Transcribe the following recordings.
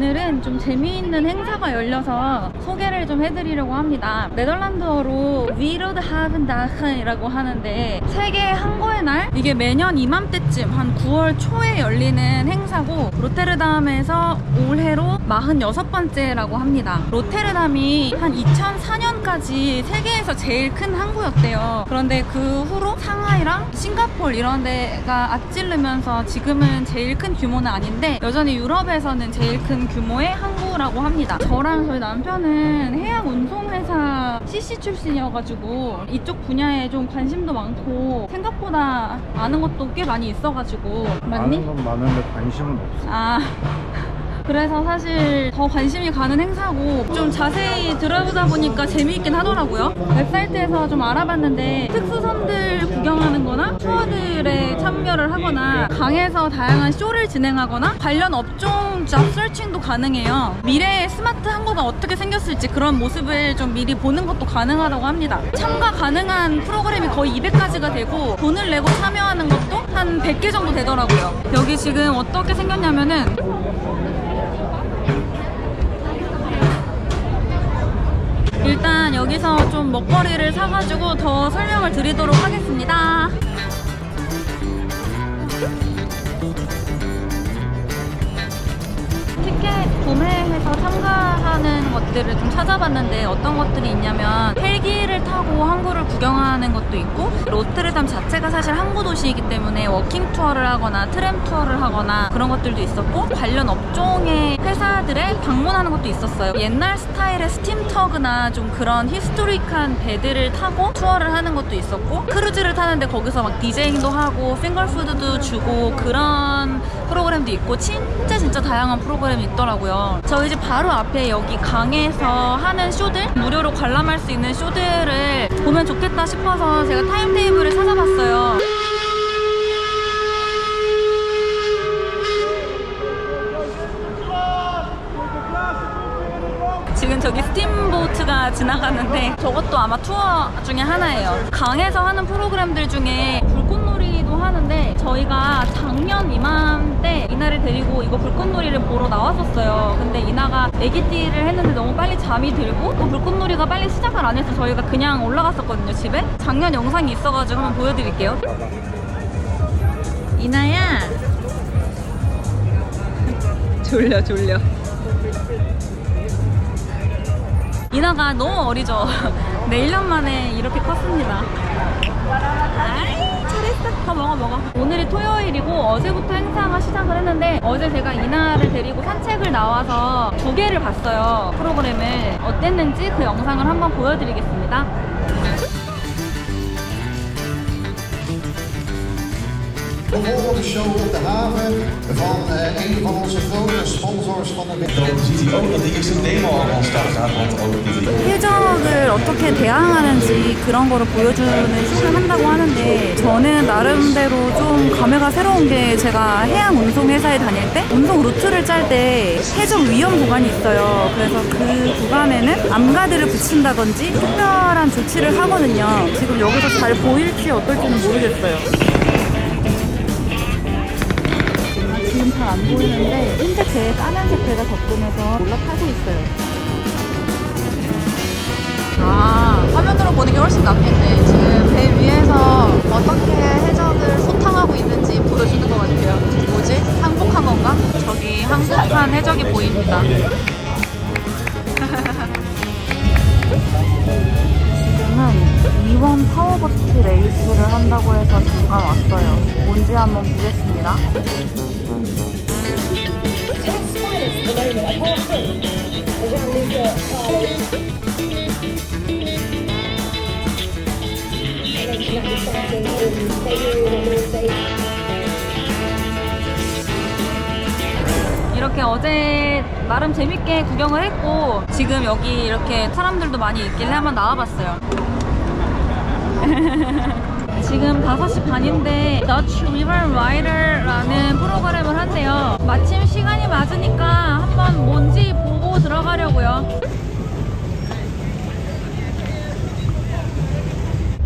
오 좀 재미있는 행사가 열려서 소개를 좀 해드리려고 합니다. 네덜란드어로 위로드 하븐 다흐이라고 하는데 세계 항구의 날 이게 매년 이맘때쯤 한 9월 초에 열리는 행사고 로테르담에서 올해로 46번째라고 합니다. 로테르담이 한 2004년까지 세계에서 제일 큰 항구였대요. 그런데 그 후로 상하이랑 싱가폴 이런 데가 앞질르면서 지금은 제일 큰 규모는 아닌데 여전히 유럽에서는 제일 큰 규모의 항구라고 합니다. 저랑 저희 남편은 해양 운송회사 CC 출신이어가지고 이쪽 분야에 좀 관심도 많고 생각보다 아는 것도 꽤 많이 있어가지고 맞니? 아는 건 많은데 관심은 없어. 아. 그래서 사실 더 관심이 가는 행사고 좀 자세히 들어보다 보니까 재미있긴 하더라고요. 웹사이트에서 좀 알아봤는데 특수선들 구경하는 거나 투어들에 참여를 하거나 강에서 다양한 쇼를 진행하거나 관련 업종 잡 서칭도 가능해요. 미래의 스마트 항구가 어떻게 생겼을지 그런 모습을 좀 미리 보는 것도 가능하다고 합니다. 참가 가능한 프로그램이 거의 200가지가 되고 돈을 내고 참여하는 것도 한 100개 정도 되더라고요. 여기 지금 어떻게 생겼냐면은 여기서 좀 먹거리를 사가지고 더 설명을 드리도록 하겠습니다. 티켓 구매해서 참가하는 것들을 좀 찾아봤는데 어떤 것들이 있냐면 헬기를 타고 항구를 구경하는 것도 있고 로테르담 자체가 사실 항구 도시이기 때문에 워킹 투어를 하거나 트램 투어를 하거나 그런 것들도 있었고 관련 업종의 회사들에 방문하는 것도 있었어요. 옛날 스타일의 스팀 터그나 좀 그런 히스토릭한 배들을 타고 투어를 하는 것도 있었고 크루즈를 타는데 거기서 막 디제잉도 하고 핑거푸드도 주고 그런 프로그램도 있고 진짜 진짜 다양한 프로그램이 있더라고요. 저희 집 바로 앞에 여기 강에서 하는 쇼들 무료로 관람할 수 있는 쇼들을 보면 좋겠다 싶어서 제가 타임테이블을 찾아봤어요. 지금 저기 지나가는데 저것도 아마 투어 중에 하나예요. 강에서 하는 프로그램들 중에 불꽃놀이도 하는데 저희가 작년 이맘때 이나를 데리고 이거 불꽃놀이를 보러 나왔었어요. 근데 이나가 애기띠를 했는데 너무 빨리 잠이 들고 또 불꽃놀이가 빨리 시작을 안 해서 저희가 그냥 올라갔었거든요, 집에. 작년 영상이 있어가지고 한번 보여드릴게요. 이나야. 졸려, 졸려. 이나가 너무 어리죠? 네, 1년 만에 이렇게 컸습니다. 아이, 잘했어. 더 먹어, 먹어. 오늘이 토요일이고 어제부터 행사가 시작을 했는데 어제 제가 이나를 데리고 산책을 나와서 두 개를 봤어요. 프로그램을. 어땠는지 그 영상을 한번 보여드리겠습니다. Volgen de show op de haven van eh, een van onze grote sponsors van de Dan ziet hij ook dat de eerste demo al ontstaan gaat, want ook die 해적을 어떻게 대항하는지 그런 거를 보여주는 쇼를 한다고 하는데 저는 나름대로 좀 감회가 새로운 게 제가 해양 운송 회사에 다닐 때 운송 루트를 짤 때 해적 위험 구간이 있어요. 그래서 그 구간에는 암가드를 붙인다든지 특별한 조치를 하거든요. 지금 여기서 잘 보일지 어떨지는 모르겠어요. 잘 안 보이는데 흰색 배에 까만색 배가 접근해서 올라타고 있어요. 아, 화면으로 보는 게 훨씬 낫겠네. 지금 배 위에서 어떻게 해적을 소탕하고 있는지 보여주는 것 같아요. 뭐지? 항복한 건가? 저기 항복한 해적이 보입니다. 지금은 이원 파워보트 레이스를 한다고 해서 잠깐 왔어요. 뭔지 한번 보겠습니다. 이렇게 어제 나름 재밌게 구경을 했고 지금 여기 이렇게 사람들도 많이 있길래 한번 나와봤어요. 지금 5시 반인데 Dutch River Rider라는 프로그램을 한대요. 마침 시간이 맞으니까 한번 뭔지 보고 들어가려고요.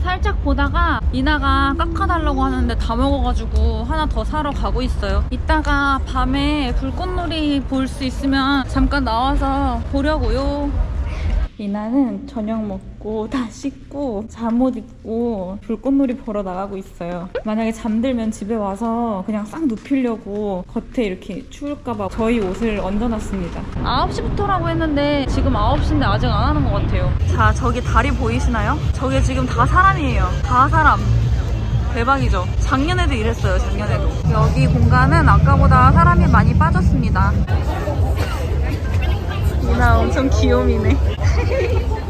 살짝 보다가 이나가 깎아달라고 하는데 다 먹어가지고 하나 더 사러 가고 있어요. 이따가 밤에 불꽃놀이 볼 수 있으면 잠깐 나와서 보려고요. 이나는 저녁 먹고 먹고 다 씻고 잠옷 입고 불꽃놀이 보러 나가고 있어요. 만약에 잠들면 집에 와서 그냥 싹 눕히려고 겉에 이렇게 추울까봐 저희 옷을 얹어놨습니다. 9시부터라고 했는데 지금 9시인데 아직 안 하는 것 같아요. 자, 저기 다리 보이시나요? 저게 지금 다 사람이에요. 다 사람. 대박이죠? 작년에도 이랬어요, 작년에도. 여기 공간은 아까보다 사람이 많이 빠졌습니다. 누나 엄청 귀요미네.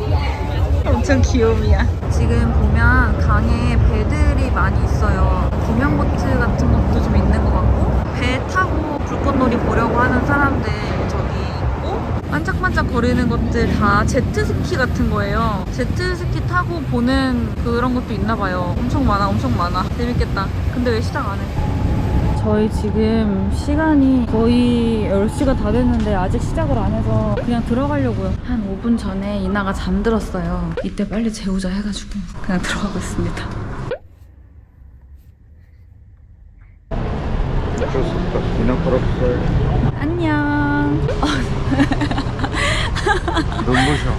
엄청 귀여움이야. 지금 보면 강에 배들이 많이 있어요. 구명보트 같은 것도 좀 있는 것 같고 배 타고 불꽃놀이 보려고 하는 사람들 저기 있고 반짝반짝 거리는 것들 다 제트스키 같은 거예요. 제트스키 타고 보는 그런 것도 있나 봐요. 엄청 많아, 엄청 많아. 재밌겠다. 근데 왜 시작 안 해? 저희 지금 시간이 거의 10시가 다 됐는데 아직 시작을 안 해서 그냥 들어가려고요. 한 5분 전에 이나가 잠들었어요. 이때 빨리 재우자 해가지고 그냥 들어가고 있습니다. 안녕. 눈부셔.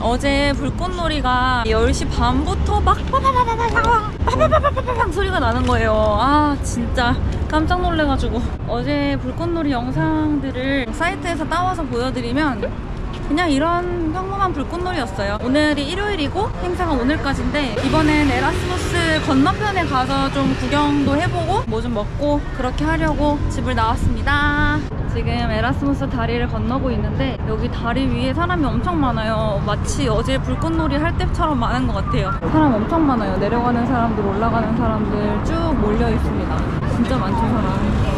어제 불꽃놀이가 10시 반부터 막 빠바바바바바바바바바바바바 소리가 나는 거예요. 아 진짜 깜짝 놀래가지고. 어제 불꽃놀이 영상들을 사이트에서 따와서 보여드리면 그냥 이런 평범한 불꽃놀이였어요. 오늘이 일요일이고 행사가 오늘까지인데 이번엔 에라스모스 건너편에 가서 좀 구경도 해보고 뭐 좀 먹고 그렇게 하려고 집을 나왔습니다. 지금 에라스무스 다리를 건너고 있는데 여기 다리 위에 사람이 엄청 많아요. 마치 어제 불꽃놀이 할 때처럼 많은 것 같아요. 사람 엄청 많아요. 내려가는 사람들, 올라가는 사람들 쭉 몰려 있습니다. 진짜 많죠, 사람.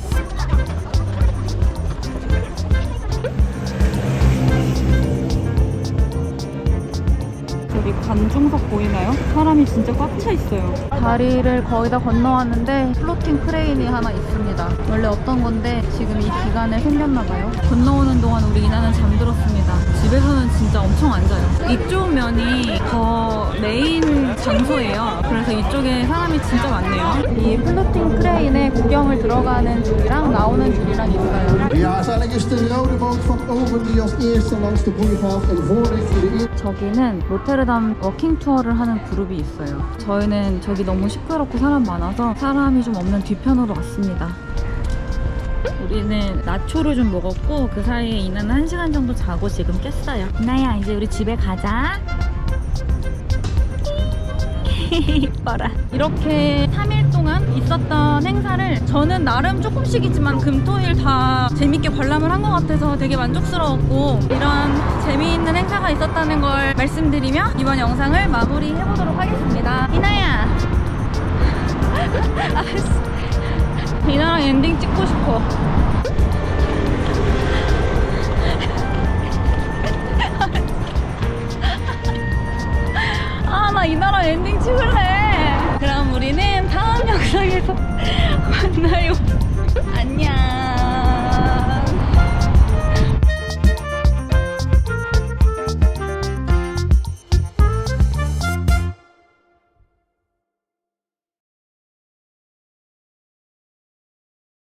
저기 관중석 보이나요? 사람이 진짜 꽉 차 있어요. 다리를 거의 다 건너왔는데 플로팅 크레인이 하나 있습니다. 원래 없던 건데 지금 이 기간에 생겼나 봐요. 건너오는 동안 우리 이나는 잠들었습니다. 집에서는 진짜 엄청 앉아요. 이쪽 면이 더 메인 장소예요. 그래서 이쪽에 사람이 진짜 많네요. 이 플로팅 크레인에 구경을 들어가는 줄이랑 나오는 줄이랑 있어요. Ja, uiteindelijk is het de rode boot van Open die als eerste langs de boei gaat en voorlicht voor de eerste. 저기는 로테르담 워킹 투어를 하는 그룹이 있어요. 저희는 저기 너무 시끄럽고 사람 많아서 사람이 좀 없는 뒤편으로 왔습니다. 우리는 나초를 좀 먹었고 그 사이에 이나는 1시간 정도 자고 지금 깼어요. 이나야 이제 우리 집에 가자. 이뻐라. 이렇게 3일 동안 있었던 행사를 저는 나름 조금씩이지만 금토일 다 재밌게 관람을 한 것 같아서 되게 만족스러웠고 이런 재미있는 행사가 있었다는 걸 말씀드리며 이번 영상을 마무리해보도록 하겠습니다. 이나야! 아이씨. 이나랑 엔딩 찍고 싶어. 没有